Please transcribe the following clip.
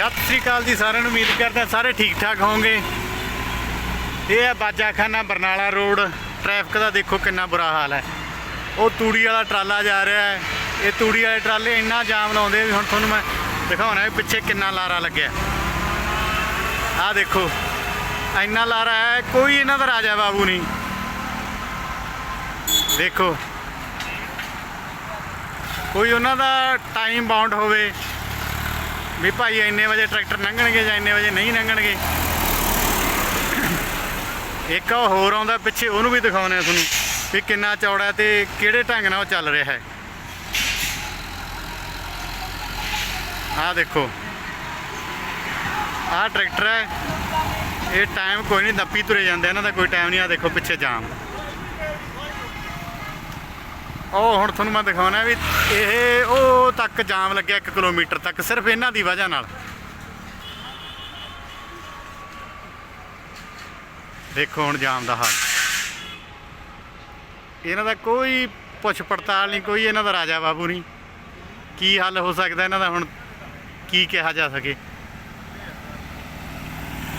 ਸਤਿ ਸ੍ਰੀ ਅਕਾਲ ਜੀ, ਸਾਰਿਆਂ ਨੂੰ ਉਮੀਦ ਕਰਦਾ ਸਾਰੇ ਠੀਕ ਠਾਕ ਹੋਵੋਗੇ। ਇਹ ਹੈ ਬਾਜਾਖਾਨਾ ਬਰਨਾਲਾ ਰੋਡ। ਟ੍ਰੈਫਿਕ ਦਾ ਦੇਖੋ ਕਿੰਨਾ ਬੁਰਾ ਹਾਲ ਹੈ। ਉਹ ਤੂੜੀ ਵਾਲਾ ਟਰਾਲਾ ਜਾ ਰਿਹਾ ਹੈ। ਇਹ ਤੂੜੀ ਵਾਲੇ ਟਰਾਲੇ ਇੰਨਾ ਜਾਮ ਲਾਉਂਦੇ ਵੀ ਹੁਣ ਤੁਹਾਨੂੰ ਮੈਂ ਦਿਖਾਉਣਾ ਹੈ ਪਿੱਛੇ ਕਿੰਨਾ ਲਾਰਾ ਲੱਗਿਆ। ਆਹ ਦੇਖੋ, ਇੰਨਾ ਲਾਰਾ ਹੈ, ਕੋਈ ਇਹਨਾਂ ਦਾ ਰਾਜਾ ਬਾਬੂ ਨਹੀਂ। ਦੇਖੋ, ਕੋਈ ਉਹਨਾਂ ਦਾ ਟਾਈਮ ਬਾਉਂਡ ਹੋਵੇ। ਵੀ ਭਾਈ ਇੰਨੇ ਵਜੇ ਟਰੈਕਟਰ ਲੰਘਣਗੇ ਜਾਂ ਇੰਨੇ ਵਜੇ ਨਹੀਂ ਲੰਘਣਗੇ? ਇੱਕ ਉਹ ਹੋਰ ਆਉਂਦਾ ਪਿੱਛੇ, ਉਹਨੂੰ ਵੀ ਦਿਖਾਉਂਦੇ ਆ ਤੁਹਾਨੂੰ ਵੀ ਕਿੰਨਾ ਚੌੜਾ ਹੈ ਤੇ ਕਿਹੜੇ ਢੰਗ ਨਾਲ ਉਹ ਚੱਲ ਰਿਹਾ ਹੈ। ਆਹ ਦੇਖੋ। ਆਹ ਟਰੈਕਟਰ ਹੈ। ਇਹ ਟਾਈਮ ਕੋਈ ਨਹੀਂ ਦੱਪੀ ਤੁਰੇ ਜਾਂਦੇ ਇਹਨਾਂ ਦਾ ਕੋਈ ਟਾਈਮ ਨਹੀਂ ਆ ਦੇਖੋ ਪਿੱਛੇ ਜਾਮ। ਉਹ ਹੁਣ ਤੁਹਾਨੂੰ ਮੈਂ ਦਿਖਾਉਣਾ ਵੀ ਇਹ ਉਹ ਤੱਕ ਜਾਮ ਲੱਗਿਆ 1 ਕਿਲੋਮੀਟਰ ਤੱਕ, ਸਿਰਫ ਇਹਨਾਂ ਦੀ ਵਜ੍ਹਾ ਨਾਲ। ਦੇਖੋ ਹੁਣ ਜਾਮ ਦਾ ਹਾਲ। ਇਹਨਾਂ ਦਾ ਕੋਈ ਪੁੱਛ ਪੜਤਾਲ ਨਹੀਂ, ਕੋਈ ਇਹਨਾਂ ਦਾ ਰਾਜਾ ਬਾਬੂ ਨਹੀਂ। ਕੀ ਹੱਲ ਹੋ ਸਕਦਾ ਇਹਨਾਂ ਦਾ ਹੁਣ, ਕੀ ਕਿਹਾ ਜਾ ਸਕੇ?